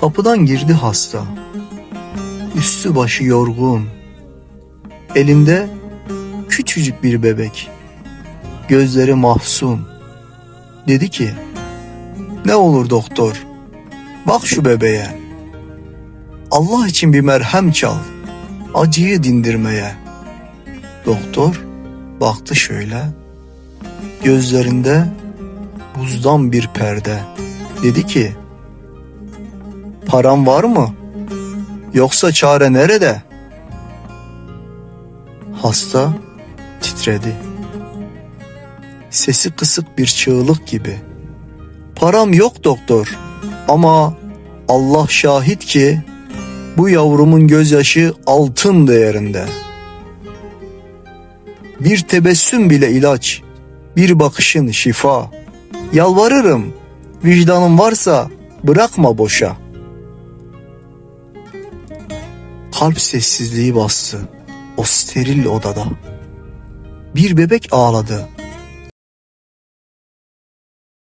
Kapıdan girdi hasta. Üstü başı yorgun. Elinde küçücük bir bebek. Gözleri mahzun. Dedi ki, ne olur doktor, bak şu bebeğe. Allah için bir merhem çal, acıyı dindirmeye. Doktor baktı şöyle, gözlerinde buzdan bir perde. Dedi ki, param var mı? Yoksa çare nerede? Hasta titredi. Sesi kısık bir çığlık gibi. Param yok doktor ama Allah şahit ki bu yavrumun gözyaşı altın değerinde. Bir tebessüm bile ilaç, bir bakışın şifa. Yalvarırım, vicdanın varsa bırakma boşa. Kalp sessizliği bastı o steril odada. Bir bebek ağladı